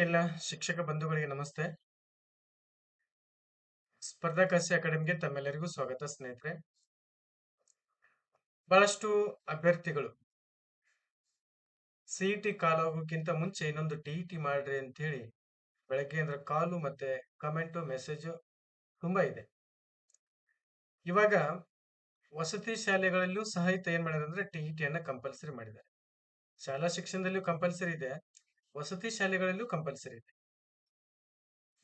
ಎಲ್ಲ ಶಿಕ್ಷಕ ಬಂಧುಗಳಿಗೆ ನಮಸ್ತೆ. ಸ್ಪರ್ಧಾಕಾಸಿ ಅಕಾಡೆಮಿಗೆ ತಮ್ಮೆಲ್ಲರಿಗೂ ಸ್ವಾಗತ ಸ್ನೇಹಿತರೆ. ಬಹಳಷ್ಟು ಅಭ್ಯರ್ಥಿಗಳು ಸಿಇಟಿ ಕಾಲೋಗಕ್ಕಿಂತ ಮುಂಚೆ ಇನ್ನೊಂದು ಟಿಇಟಿ ಮಾಡ್ರಿ ಅಂತ ಹೇಳಿ ಬೆಳಗ್ಗೆ ಅಂದ್ರೆ ಕಾಲು ಮತ್ತೆ ಕಮೆಂಟು, ಮೆಸೇಜು ತುಂಬಾ ಇದೆ. ಇವಾಗ ವಸತಿ ಶಾಲೆಗಳಲ್ಲೂ ಸಹಿತ ಏನ್ ಮಾಡಿದ್ರೆ ಅಂದ್ರೆ ಟಿಇಟಿಯನ್ನ ಕಂಪಲ್ಸರಿ ಮಾಡಿದ್ದಾರೆ. ಶಾಲಾ ಶಿಕ್ಷಣದಲ್ಲೂ ಕಂಪಲ್ಸರಿ ಇದೆ. ವಸತಿ ಶಾಲೆಗಳಲ್ಲೂ ಕಂಪಲ್ಸರಿ ಇದೆ.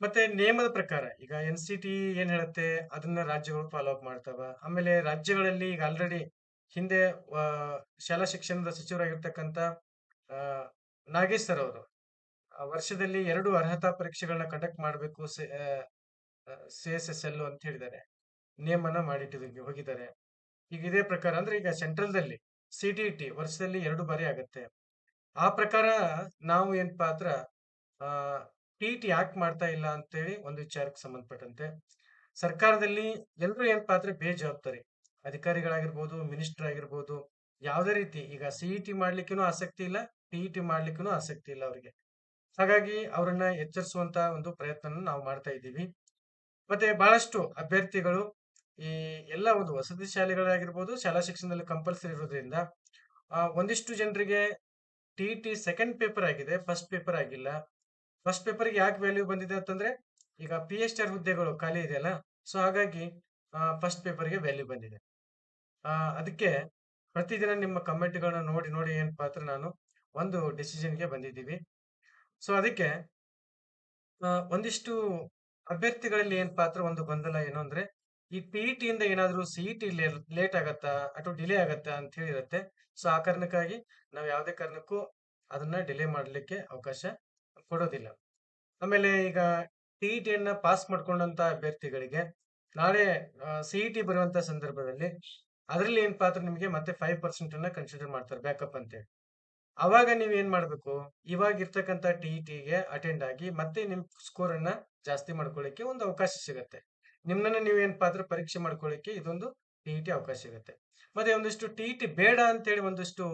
ಮತ್ತೆ ನಿಯಮದ ಪ್ರಕಾರ, ಈಗ ಎನ್ ಸಿ ಟಿ ಏನ್ ಹೇಳುತ್ತೆ? ಅದನ್ನ ರಾಜ್ಯಗಳು ಫಾಲೋ ಅಪ್ ಮಾಡ್ತಾವ. ಆಮೇಲೆ ರಾಜ್ಯಗಳಲ್ಲಿ ಈಗ ಆಲ್ರೆಡಿ ಹಿಂದೆ ಶಾಲಾ ಶಿಕ್ಷಣದ ಸಚಿವರಾಗಿರ್ತಕ್ಕಂಥ ನಾಗೇಶ್ ಸರ್ ಅವರು ವರ್ಷದಲ್ಲಿ ಎರಡು ಅರ್ಹತಾ ಪರೀಕ್ಷೆಗಳನ್ನ ಕಂಡಕ್ಟ್ ಮಾಡಬೇಕು, ಸಿ ಎಸ್ ಎಸ್ ಎಲ್ ಅಂತ ಹೇಳಿದ್ದಾರೆ. ನಿಯಮನ ಮಾಡಿಟ್ಟು ಹೋಗಿದ್ದಾರೆ. ಈಗ ಇದೇ ಪ್ರಕಾರ ಅಂದ್ರೆ ಈಗ ಸೆಂಟ್ರಲ್ದಲ್ಲಿ ಸಿ ಟಿ ಟಿ ವರ್ಷದಲ್ಲಿ ಎರಡು ಬಾರಿ ಆಗುತ್ತೆ. ಆ ಪ್ರಕಾರ ನಾವು ಏನಪ್ಪಾ ಅಂದ್ರ ಟಿ ಟಿ ಯಾಕೆ ಮಾಡ್ತಾ ಇಲ್ಲ ಅಂತೇಳಿ ಒಂದು ವಿಚಾರಕ್ಕೆ ಸಂಬಂಧಪಟ್ಟಂತೆ ಸರ್ಕಾರದಲ್ಲಿ ಎಲ್ಲರೂ ಏನಪ್ಪಾ ಅಂದ್ರೆ ಬೇಜವಾಬ್ದಾರಿ. ಅಧಿಕಾರಿಗಳಾಗಿರ್ಬೋದು ಮಿನಿಸ್ಟರ್ ಆಗಿರ್ಬೋದು ಯಾವುದೇ ರೀತಿ ಈಗ ಸಿಇಟಿ ಮಾಡ್ಲಿಕ್ಕೂ ಆಸಕ್ತಿ ಇಲ್ಲ ಟಿಇಟಿ ಮಾಡ್ಲಿಕ್ಕೂ ಆಸಕ್ತಿ ಇಲ್ಲ ಅವರಿಗೆ. ಹಾಗಾಗಿ ಅವರನ್ನ ಎಚ್ಚರಿಸುವಂತ ಒಂದು ಪ್ರಯತ್ನ ನಾವು ಮಾಡ್ತಾ ಇದ್ದೀವಿ. ಮತ್ತೆ ಬಹಳಷ್ಟು ಅಭ್ಯರ್ಥಿಗಳು ಈ ಎಲ್ಲ ಒಂದು ವಸತಿ ಶಾಲೆಗಳಾಗಿರ್ಬೋದು ಶಾಲಾ ಶಿಕ್ಷಣದಲ್ಲಿ ಕಂಪಲ್ಸರಿ ಇರೋದ್ರಿಂದ ಆ, ಒಂದಿಷ್ಟು ಜನರಿಗೆ ಟಿ ಟಿ ಸೆಕೆಂಡ್ ಪೇಪರ್ ಆಗಿದೆ ಫಸ್ಟ್ ಪೇಪರ್ ಆಗಿಲ್ಲ. ಫಸ್ಟ್ ಪೇಪರ್ಗೆ ಯಾಕೆ ವ್ಯಾಲ್ಯೂ ಬಂದಿದೆ ಅಂತಂದ್ರೆ, ಈಗ ಪಿ ಎಚ್ ಆರ್ ಹುದ್ದೆಗಳು ಖಾಲಿ ಇದೆಯಲ್ಲ ಸೊ ಹಾಗಾಗಿ ಫಸ್ಟ್ ಪೇಪರ್ಗೆ ವ್ಯಾಲ್ಯೂ ಬಂದಿದೆ. ಅದಕ್ಕೆ ಪ್ರತಿದಿನ ನಿಮ್ಮ ಕಮೆಂಟ್ಗಳನ್ನ ನೋಡಿ ನೋಡಿ ಏನ್ ಪಾತ್ರ ನಾನು, ಒಂದು ಡಿಸಿಷನ್ಗೆ ಬಂದಿದ್ದೀವಿ. ಸೊ ಅದಕ್ಕೆ ಒಂದಿಷ್ಟು ಅಭ್ಯರ್ಥಿಗಳಲ್ಲಿ ಏನ್ ಪಾತ್ರ, ಒಂದು ಗೊಂದಲ ಏನು ಅಂದ್ರೆ ಈ ಟಿ ಇಂದ ಏನಾದ್ರೂ ಟಿ ಲೇಟ್ ಆಗತ್ತಾ ಅಥವಾ ಡಿಲೇ ಆಗತ್ತಾ ಅಂತ ಹೇಳಿರುತ್ತೆ. ಸೊ, ಆ ಕಾರಣಕ್ಕಾಗಿ ನಾವು ಯಾವುದೇ ಕಾರಣಕ್ಕೂ ಅದನ್ನ ಡಿಲೇ ಮಾಡಲಿಕ್ಕೆ ಅವಕಾಶ ಕೊಡೋದಿಲ್ಲ. ಆಮೇಲೆ ಈಗ ಟಿ ಟಿಯನ್ನ ಪಾಸ್ ಮಾಡ್ಕೊಂಡಂತ ಅಭ್ಯರ್ಥಿಗಳಿಗೆ ನಾಳೆ ಸಿ ಟಿ ಬರುವಂತ ಸಂದರ್ಭದಲ್ಲಿ ಅದರಲ್ಲಿ ಏನ್ ಪಾತ್ರ ನಿಮಗೆ ಮತ್ತೆ ಫೈವ್ ಪರ್ಸೆಂಟ್ ಅನ್ನ ಕನ್ಸಿಡರ್ ಮಾಡ್ತಾರೆ ಬ್ಯಾಕಪ್ ಅಂತೇಳಿ ಅವಾಗ ನೀವ್ ಏನ್ ಮಾಡ್ಬೇಕು? ಇವಾಗ ಇರ್ತಕ್ಕಂತ ಟಿಇಟಿಗೆ ಅಟೆಂಡ್ ಆಗಿ ಮತ್ತೆ ನಿಮ್ ಸ್ಕೋರ್ ಅನ್ನ ಜಾಸ್ತಿ ಮಾಡ್ಕೊಳ್ಳಿಕ್ಕೆ ಒಂದು ಅವಕಾಶ ಸಿಗತ್ತೆ. ನಿಮ್ಮನ್ನ ನೀವು ಏನಪ್ಪಾ ಪಾತ್ರ ಪರೀಕ್ಷೆ ಮಾಡ್ಕೊಳ್ಳಿಕ್ಕೆ ಇದೊಂದು ಟಿಇಟಿ ಅವಕಾಶ ಇರುತ್ತೆ. ಮತ್ತೆ ಒಂದಿಷ್ಟು ಟಿಇಟಿ ಬೇಡ ಅಂತೇಳಿ ಒಂದಿಷ್ಟು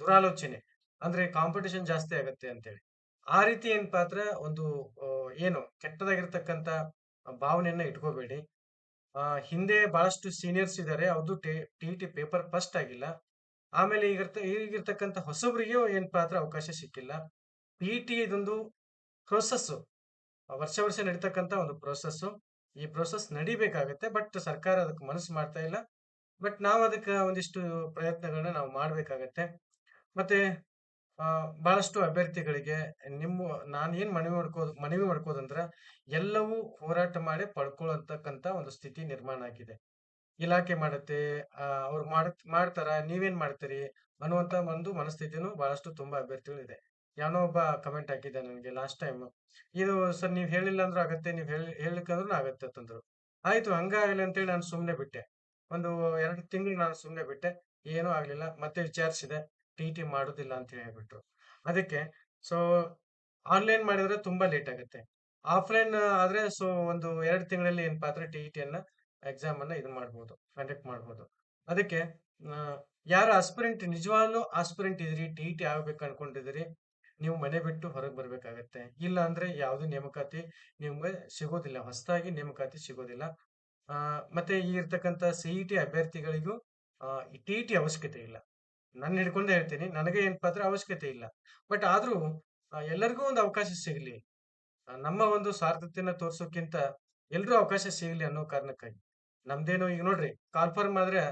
ದುರಾಲೋಚನೆ ಅಂದ್ರೆ ಕಾಂಪಿಟೇಷನ್ ಜಾಸ್ತಿ ಆಗುತ್ತೆ ಅಂತೇಳಿ. ಆ ರೀತಿ ಏನ್ ಪಾತ್ರ ಒಂದು ಏನು ಕೆಟ್ಟದಾಗಿರ್ತಕ್ಕಂತ ಭಾವನೆಯನ್ನ ಇಟ್ಕೋಬೇಡಿ. ಹಿಂದೆ ಬಹಳಷ್ಟು ಸೀನಿಯರ್ಸ್ ಇದ್ದಾರೆ ಅವ್ರದ್ದು ಟಿ ಟಿ ಪೇಪರ್ ಫಸ್ಟ್ ಆಗಿಲ್ಲ. ಆಮೇಲೆ ಈಗಿರ್ತ ಈಗಿರ್ತಕ್ಕಂಥ ಹೊಸಬರಿಗೂ ಏನ್ ಪಾತ್ರ ಅವಕಾಶ ಸಿಕ್ಕಿಲ್ಲ. ಪಿ ಟಿ ಇದೊಂದು ಪ್ರೋಸೆಸ್ ವರ್ಷ ವರ್ಷ ನಡೀತಕ್ಕಂಥ ಒಂದು ಪ್ರೋಸೆಸ್ ಈ ಪ್ರೋಸೆಸ್ ನಡಿಬೇಕಾಗತ್ತೆ ಬಟ್ ಸರ್ಕಾರ ಅದಕ್ಕೆ ಮನಸ್ಸು ಮಾಡ್ತಾ ಇಲ್ಲ. ಬಟ್ ನಾವು ಅದಕ್ಕೆ ಒಂದಿಷ್ಟು ಪ್ರಯತ್ನಗಳನ್ನ ನಾವು ಮಾಡ್ಬೇಕಾಗತ್ತೆ. ಮತ್ತೆ ಬಹಳಷ್ಟು ಅಭ್ಯರ್ಥಿಗಳಿಗೆ ನಿಮ್ಮ, ನಾನು ಏನ್ ಮನವಿ ಮಾಡ್ಕೋದು, ಮನವಿ ಮಾಡ್ಕೋದಂದ್ರ ಎಲ್ಲವೂ ಹೋರಾಟ ಮಾಡಿ ಪಡ್ಕೊಳ್ಳತಕ್ಕಂತ ಒಂದು ಸ್ಥಿತಿ ನಿರ್ಮಾಣ ಆಗಿದೆ. ಇಲಾಖೆ ಮಾಡುತ್ತೆ ಅವ್ರು ಮಾಡ್ ಮಾಡ್ತಾರ, ನೀವೇನ್ ಮಾಡ್ತೀರಿ ಅನ್ನುವಂತ ಒಂದು ಮನಸ್ಥಿತಿನೂ ಬಹಳಷ್ಟು ತುಂಬಾ ಅಭ್ಯರ್ಥಿಗಳಿದೆ. ಯಾವನೋ ಒಬ್ಬ ಕಮೆಂಟ್ ಹಾಕಿದ್ದೆ ನನಗೆ ಲಾಸ್ಟ್ ಟೈಮ್ ಇದು ಸರ್ ನೀವು ಹೇಳಿಲ್ಲ ಅಂದ್ರೂ ಆಗತ್ತೆ, ನೀವು ಹೇಳಿ ಹೇಳಿಕಂದ್ರೂ ಆಗತ್ತೆ ಅಂತಂದ್ರು. ಆಯ್ತು, ಹಂಗಾಗಲಿ ಅಂತೇಳಿ ನಾನು ಸುಮ್ಮನೆ ಬಿಟ್ಟೆ. ಒಂದು ಎರಡು ತಿಂಗಳು ನಾನು ಸುಮ್ಮನೆ ಬಿಟ್ಟೆ. ಏನೂ ಆಗಲಿಲ್ಲ, ಮತ್ತೆ ವಿಚಾರಿಸಿದೆ. ಟಿ ಟಿ ಮಾಡೋದಿಲ್ಲ ಅಂತ ಹೇಳ್ಬಿಟ್ರು. ಅದಕ್ಕೆ ಸೊ ಆನ್ಲೈನ್ ಮಾಡಿದ್ರೆ ತುಂಬಾ ಲೇಟ್ ಆಗುತ್ತೆ. ಆಫ್ಲೈನ್ ಆದ್ರೆ ಸೊ ಒಂದು ಎರಡು ತಿಂಗಳಲ್ಲಿ ಏನಪ್ಪಾ ಅಂದ್ರೆ ಟಿ ಅನ್ನ ಎಕ್ಸಾಮ್ ಅನ್ನ ಇದು ಮಾಡ್ಬೋದು ಕಂಡಕ್ಟ್ ಮಾಡ್ಬೋದು. ಅದಕ್ಕೆ ಯಾರು ಆಸ್ಪಿರೆಂಟ್ ನಿಜವಾಗ್ಲೂ ಆಸ್ಪಿರೆಂಟ್ ಇದ್ರಿ ಟಿ ಟಿ ಆಗ್ಬೇಕು ಅನ್ಕೊಂಡಿದ್ರಿ ನೀವು ಮನೆ ಬಿಟ್ಟು ಹೊರಗೆ ಬರ್ಬೇಕಾಗತ್ತೆ. ಇಲ್ಲ ಅಂದ್ರೆ ಯಾವುದೇ ನೇಮಕಾತಿ ನಿಮ್ಗೆ ಸಿಗೋದಿಲ್ಲ. ಹೊಸದಾಗಿ ನೇಮಕಾತಿ ಸಿಗೋದಿಲ್ಲ. ಮತ್ತೆ ಈ ಇರ್ತಕ್ಕಂಥ ಸಿಇಟಿ ಅಭ್ಯರ್ಥಿಗಳಿಗೂ ಟಿ ಟಿ ಅವಶ್ಯಕತೆ ಇಲ್ಲ. ನಾನು ಹಿಡ್ಕೊಂಡೇ ಹೇಳ್ತೀನಿ. ನನಗೆ ಏನಪ್ಪಾ ಪಾತ್ರ ಅವಶ್ಯಕತೆ ಇಲ್ಲ. ಬಟ್ ಆದ್ರೂ ಎಲ್ಲರಿಗೂ ಒಂದು ಅವಕಾಶ ಸಿಗಲಿ. ನಮ್ಮ ಒಂದು ಸ್ವಾರ್ಥತೆಯನ್ನ ತೋರ್ಸೋಕ್ಕಿಂತ ಎಲ್ರೂ ಅವಕಾಶ ಸಿಗಲಿ ಅನ್ನೋ ಕಾರಣಕ್ಕಾಗಿ. ನಮ್ದೇನು ಈಗ ನೋಡ್ರಿ ಕಾನ್ಫರ್ಮ್ ಆದ್ರೆ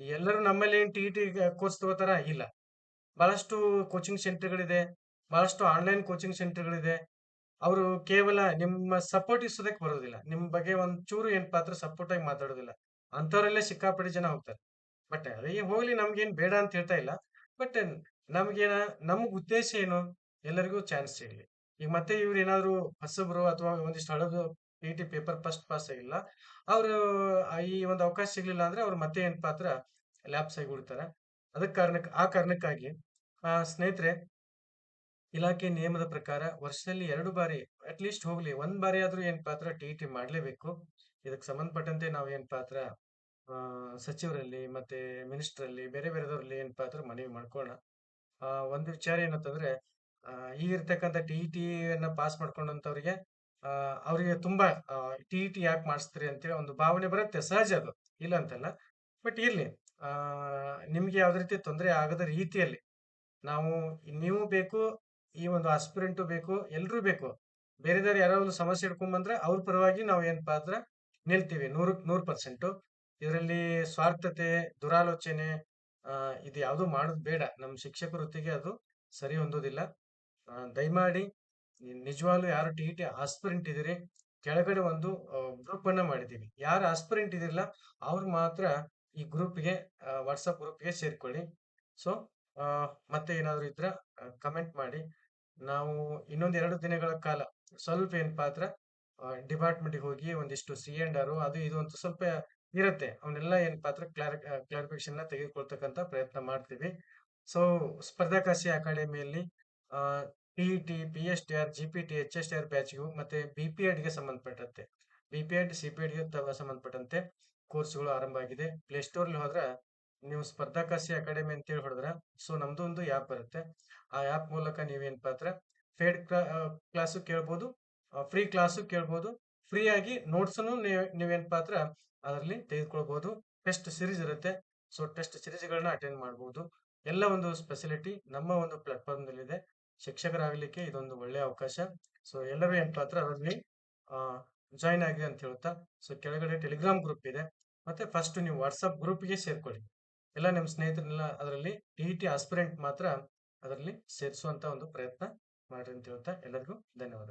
ಎಲ್ಲರೂ ನಮ್ಮಲ್ಲಿ ಏನ್ ಟಿ ಟಿ ಕೋರ್ಸ್ ತಗೋತಾರ? ಇಲ್ಲ. ಬಹಳಷ್ಟು ಕೋಚಿಂಗ್ ಸೆಂಟರ್ಗಳಿದೆ. ಬಹಳಷ್ಟು ಆನ್ಲೈನ್ ಕೋಚಿಂಗ್ ಸೆಂಟರ್ಗಳಿದೆ ಅವರು ಕೇವಲ ನಿಮ್ಮ ಸಪೋರ್ಟ್ ಇಸೋದಕ್ಕೆ ಬರೋದಿಲ್ಲ. ನಿಮ್ಮ ಬಗ್ಗೆ ಒಂದು ಚೂರು ಏನಪ್ಪಾ ಅಂದ್ರೆ ಸಪೋರ್ಟ್ ಆಗಿ ಮಾತಾಡೋದಿಲ್ಲ. ಅಂತವರಲ್ಲೇ ಸಿಕ್ಕಾಪಟ್ಟೆ ಜನ ಹೋಗ್ತಾರೆ. ಬಟ್ ಅದೇ ಹೋಗ್ಲಿ ನಮ್ಗೇನು ಬೇಡ ಅಂತ ಹೇಳ್ತಾ ಇಲ್ಲ. ಬಟ್ ನಮ್ಗೇನ ನಮ್ಗೆ ಉದ್ದೇಶ ಏನು? ಎಲ್ಲರಿಗೂ ಚಾನ್ಸ್ ಸಿಗಲಿ. ಈಗ ಮತ್ತೆ ಇವ್ರು ಏನಾದ್ರು ಹೊಸಬ್ರು ಅಥವಾ ಒಂದಿಷ್ಟು ಹಳದು P T paper first pass ಆಗಿಲ್ಲ. ಅವ್ರು ಈ ಒಂದು ಅವಕಾಶ ಸಿಗ್ಲಿಲ್ಲ ಅಂದ್ರೆ ಅವ್ರು ಮತ್ತೆ ಏನಪ್ಪಾ ಪಾತ್ರ ಲ್ಯಾಪ್ಸ್ ಆಗಿ ಬಿಡ್ತಾರೆ. ಅದಕ್ಕೆ ಕಾರಣಕ್ಕೆ ಆ ಕಾರಣಕ್ಕಾಗಿ ಆ, ಸ್ನೇಹಿತರೆ ಇಲಾಖೆ ನಿಯಮದ ಪ್ರಕಾರ ವರ್ಷದಲ್ಲಿ ಎರಡು ಬಾರಿ ಅಟ್ಲೀಸ್ಟ್ ಹೋಗ್ಲಿ ಒಂದ್ ಬಾರಿ ಆದ್ರೂ ಏನ್ ಪಾತ್ರ ಟಿ ಟಿ ಮಾಡ್ಲೇಬೇಕು. ಇದಕ್ಕೆ ಸಂಬಂಧಪಟ್ಟಂತೆ ನಾವು ಏನ್ ಪಾತ್ರ ಸಚಿವರಲ್ಲಿ ಮತ್ತೆ ಮಿನಿಸ್ಟರ್ ಅಲ್ಲಿ ಬೇರೆ ಬೇರೆದವ್ರಲ್ಲಿ ಏನ್ ಪಾತ್ರ ಮನವಿ ಮಾಡ್ಕೊಳ್ಳೋಣ ಆ, ಒಂದು ವಿಚಾರ ಏನಂತಂದ್ರೆ ಆ, ಈಗಿರ್ತಕ್ಕಂಥ ಟಿ ಇ ಟಿಯನ್ನ ಪಾಸ್ ಮಾಡ್ಕೊಂಡಂತವ್ರಿಗೆ ಅವರಿಗೆ ತುಂಬಾ ಟಿ ಟಿ ಯಾಕೆ ಮಾಡಿಸ್ತೀರಿ ಅಂತೇಳಿ ಒಂದು ಭಾವನೆ ಬರುತ್ತೆ. ಸಹಜ ಅದು. ಇಲ್ಲ ಅಂತಲ್ಲ. ಬಟ್ ಇರ್ಲಿ. ನಿಮ್ಗೆ ಯಾವ್ದ ರೀತಿ ತೊಂದರೆ ಆಗದ ರೀತಿಯಲ್ಲಿ ನಾವು ನೀವು ಬೇಕು ಈ ಒಂದು ಆಸ್ಪಿರೆಂಟು ಬೇಕು ಎಲ್ಲರೂ ಬೇಕು. ಬೇರೆದವ್ರು ಯಾರೋ ಒಂದು ಸಮಸ್ಯೆ ಹಿಡ್ಕೊಂಬಂದ್ರೆ ಅವ್ರ ಪರವಾಗಿ ನಾವು ಏನಪ್ಪಾ ಅಂದ್ರೆ ನಿಲ್ತೀವಿ ನೂರಕ್ ನೂರ್ ಪರ್ಸೆಂಟು ಇದರಲ್ಲಿ ಸ್ವಾರ್ಥತೆ, ದುರಾಲೋಚನೆ ಇದು ಯಾವುದು ಮಾಡೋದು ಬೇಡ. ನಮ್ಮ ಶಿಕ್ಷಕ ವೃತ್ತಿಗೆ ಅದು ಸರಿ ಹೊಂದೋದಿಲ್ಲ. ದಯಮಾಡಿ ನಿಜವಾಗ್ಲೂ ಯಾರು ಟಿ ಟಿ ಆಸ್ಪಿರೆಂಟ್ ಇದೀರಿ ಕೆಳಗಡೆ ಒಂದು ಗ್ರೂಪ್ ಅನ್ನ ಮಾಡಿದೀವಿ ಯಾರು ಆಸ್ಪಿರೆಂಟ್ ಇದಿರಲ್ಲ ಅವ್ರು ಮಾತ್ರ ಈ ಗ್ರೂಪ್ಗೆ ವಾಟ್ಸಪ್ ಗ್ರೂಪ್ಗೆ ಸೇರ್ಕೊಳ್ಳಿ. ಸೊ ಮತ್ತೆ ಏನಾದ್ರು ಇದ್ರ ಕಮೆಂಟ್ ಮಾಡಿ. ನಾವು ಇನ್ನೊಂದು ಎರಡು ದಿನಗಳ ಕಾಲ ಸ್ವಲ್ಪ ಏನಪ್ಪಾ ಅಂದ್ರೆ ಡಿಪಾರ್ಟ್ಮೆಂಟ್ಗೆ ಹೋಗಿ ಒಂದಿಷ್ಟು ಸಿ ಎಂಡ್ ಆರ್ ಅದು ಇದು ಅಂತ ಸ್ವಲ್ಪ ಇರುತ್ತೆ. ಅವನ್ನೆಲ್ಲ ಏನಪ್ಪಾ ಅಂದ್ರೆ ಕ್ಲಾರಿ ಕ್ಲಾರಿಫಿಕೇಶನ್ ತೆಗೆದುಕೊಳ್ತಕ್ಕಂತ ಪ್ರಯತ್ನ ಮಾಡ್ತೀವಿ. ಸೊ ಸ್ಪರ್ಧಾಕಾಶಿ ಅಕಾಡೆಮಿಯಲ್ಲಿ T T P S T R G P T H S T R ಬ್ಯಾಚ್ಗೂ ಮತ್ತೆ ಬಿ ಪಿ ಎಡ್ಗೆ ಸಂಬಂಧಪಟ್ಟಂತೆ. B P Ed C P ಎಡ್ಗೆ ತ- ಸಂಬಂಧಪಟ್ಟಂತೆ ಕೋರ್ಸ್ಗಳು ಆರಂಭ ಆಗಿದೆ. ಪ್ಲೇಸ್ಟೋರ್ ಹೋದ್ರ ನೀವು ಸ್ಪರ್ಧಾಕಾಸಿ ಅಕಾಡೆಮಿ ಅಂತೇಳಿ ಹೊಡೆದ್ರೆ ಸೊ ನಮ್ದು ಒಂದು ಆ್ಯಪ್ ಬರುತ್ತೆ. ಆ ಆ್ಯಪ್ ಮೂಲಕ ನೀವೇನಪ್ಪ ಅಂದ್ರೆ ಫೇಡ್ ಕ್ಲಾಸು ಕೇಳ್ಬೋದು ಫ್ರೀ ಕ್ಲಾಸು ಕೇಳ್ಬೋದು ಫ್ರೀ ಆಗಿ ನೀವು ನೀವೇನಪ್ಪ ಅಂದ್ರೆ ಅದರಲ್ಲಿ ತೆಗೆದುಕೊಳ್ಬೋದು. ಟೆಸ್ಟ್ ಸಿರೀಸ್ ಇರುತ್ತೆ ಸೊ ಟೆಸ್ಟ್ ಸಿರೀಸ್ಗಳನ್ನ ಅಟೆಂಡ್ ಮಾಡಬಹುದು ಎಲ್ಲ ಒಂದು ಸ್ಪೆಸಿಲಿಟಿ ನಮ್ಮ ಒಂದು ಪ್ಲಾಟ್ಫಾರ್ಮ್ನಲ್ಲಿದೆ ಶಿಕ್ಷಕರಾಗಲಿಕ್ಕೆ ಇದೊಂದು ಒಳ್ಳೆಯ ಅವಕಾಶ. ಸೊ ಎಲ್ಲರೂ ಏನಪ್ಪ ಅಂದ್ರೆ ಅದರಲ್ಲಿ ಜಾಯಿನ್ ಆಗಿದೆ ಅಂತ ಹೇಳ್ತಾ ಸೊ ಕೆಳಗಡೆ ಟೆಲಿಗ್ರಾಮ್ ಗ್ರೂಪ್ ಇದೆ. ಮತ್ತೆ ಫಸ್ಟ್ ನೀವು ವಾಟ್ಸಪ್ ಗ್ರೂಪ್ಗೆ ಸೇರ್ಕೊಳ್ಳಿ. ಎಲ್ಲ ನಿಮ್ಮ ಸ್ನೇಹಿತರನ್ನೆಲ್ಲ ಅದರಲ್ಲಿ ಟಿ ಟಿ ಆಸ್ಪಿರೆಂಟ್ ಮಾತ್ರ ಅದರಲ್ಲಿ ಸೇರಿಸುವಂತ ಒಂದು ಪ್ರಯತ್ನ ಮಾಡ್ರಿ ಅಂತ ಹೇಳ್ತಾ ಎಲ್ಲರಿಗೂ ಧನ್ಯವಾದ